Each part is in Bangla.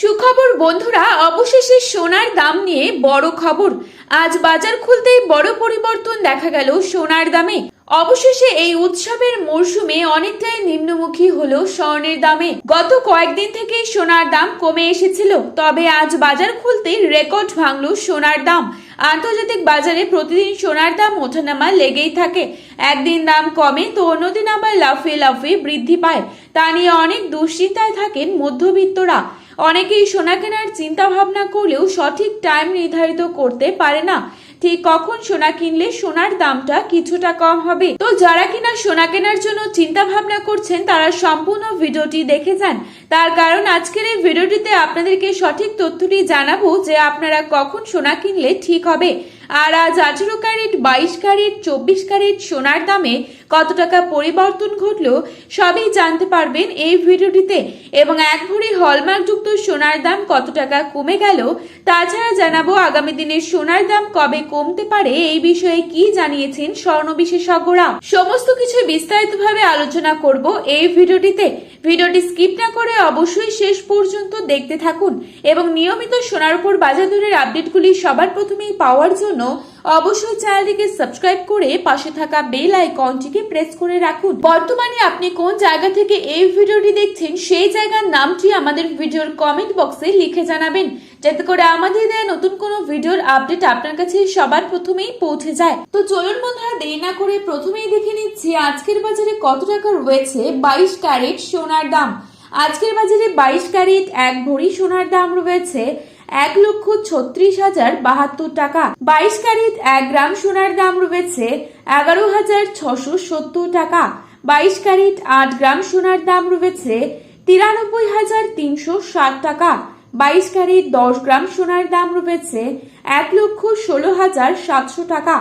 সুখবর, বন্ধুরা, অবশেষে সোনার দাম নিয়ে বড় খবর। আজ বাজার খুলতেই বড় পরিবর্তন দেখা গেল সোনার দামে। অবশেষে এই উৎসবের মরশুমে অনেকটাই নিম্নমুখী হলো স্বর্ণের দামে। গত কয়েকদিন থেকেই সোনার দাম কমে এসেছিল, তবে আজ বাজার খুলতে রেকর্ড ভাঙল সোনার দাম। আন্তর্জাতিক বাজারে প্রতিদিন সোনার দাম ওঠানামা লেগেই থাকে। একদিন দাম কমে তো অন্যদিন আবার লাফিয়ে লাফিয়ে বৃদ্ধি পায়। তা নিয়ে অনেক দুশ্চিন্তায় থাকেন মধ্যবিত্তরা। অনেকেই সোনা কেনার চিন্তা ভাবনা করলেও সঠিক টাইম নির্ধারিত করতে পারে না। ঠিক কখন সোনা কিনলে সোনার দামটা কিছুটা কম হবে? তো যারা কিনা সোনা কেনার জন্য চিন্তা ভাবনা করছেন, তারা সম্পূর্ণ ভিডিওটি দেখে যান। তার কারণ আজকের এই ভিডিওটিতে আপনাদেরকে সঠিক তথ্যটি জানাব যে আপনারা কখন সোনা কিনলে ঠিক হবে। আর আজ আঠেরো ক্যারেট, বাইশ ক্যারেট, চব্বিশ ক্যারেট সোনার দামে কত টাকা পরিবর্তন ঘটলো সবই জানতে পারবেন এই ভিডিওটিতে। এবং এক ভরি হলমার্কযুক্ত সোনার দাম কত টাকা কমে গেল তাছাড়া জানাব আগামী দিনে সোনার দাম কবে কমতে পারে এই বিষয়ে কি জানিয়েছেন স্বর্ণ বিশেষজ্ঞরা। সমস্ত কিছু বিস্তারিতভাবে আলোচনা করব এই ভিডিওটিতে। ভিডিওটি স্কিপ না করে অবশ্যই শেষ পর্যন্ত দেখতে থাকুন। এবং নিয়মিত সোনার উপর বাজার দরের আপডেটগুলি সবার প্রথমেই পাওয়ার জন্য অবশ্যই চ্যানেলটিকে সাবস্ক্রাইব করে পাশে থাকা বেল আইকনটিকে প্রেস করে রাখুন। বর্তমানে আপনি কোন জায়গা থেকে এই ভিডিওটি দেখছেন, সেই জায়গার নামটি আমাদের ভিডিওর কমেন্ট বক্সে লিখে জানাবেন। যাতে করে আমাদের দেয়া নতুন কোনো ভিডিওর আপডেট আপনার কাছে সবার প্রথমেই পৌঁছে যায়। তো চলুন বন্ধুরা, দেরি না করে প্রথমেই দেখে নিচ্ছি আজকের বাজারে কত টাকা রয়েছে বাইশ ক্যারেট সোনার দাম। আজকের বাজারে বাইশ ক্যারেট এক ভরি সোনার দাম রয়েছে এক লক্ষ ছত্রিশ হাজার বাহাত্তর টাকা। বাইশ ক্যারেট এক গ্রাম সোনার দাম রয়েছে এগারো হাজার ছশো সত্তর টাকা। বাইশ ক্যারেট আট গ্রাম সোনার দাম রয়েছে তিরানব্বই হাজার তিনশো ষাট টাকা। বাইশ ক্যারেট দশ গ্রাম সোনার দাম রয়েছে এক লক্ষ ষোলো হাজার সাতশো টাকা।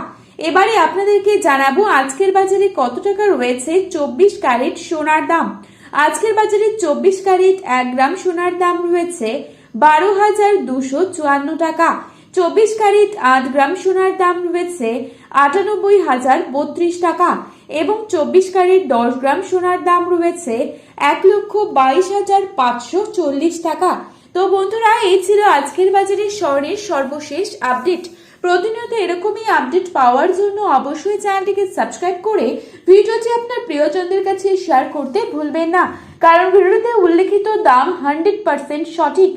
এবারে আপনাদেরকে জানাব আজকের বাজারে কত টাকা রয়েছে চব্বিশ ক্যারেট সোনার দাম। আজকের বাজারে চব্বিশ ক্যারেট এক গ্রাম সোনার দাম রয়েছে বারো হাজার দুশো চুয়ান্ন টাকা। চব্বিশ ক্যারেট আট গ্রাম সোনার দাম রয়েছে আটানব্বই হাজার বত্রিশ টাকা এবং চব্বিশ ক্যারেট দশ গ্রাম সোনার দাম রয়েছে এক লক্ষ বাইশ হাজার পাঁচশো চল্লিশ টাকা। তো বন্ধুরা, এই ছিল আজকের বাজারে স্বর্ণের সর্বশেষ আপডেট। প্রতিনিয়ত এরকমই আপডেট পাওয়ার জন্য অবশ্যই চ্যানেলটিকে সাবস্ক্রাইব করে ভিডিওটি আপনার প্রিয়জনদের কাছে শেয়ার করতে ভুলবেন না। কারণ ভিডিওতে উল্লেখিত দাম হান্ড্রেড পার্সেন্ট সঠিক।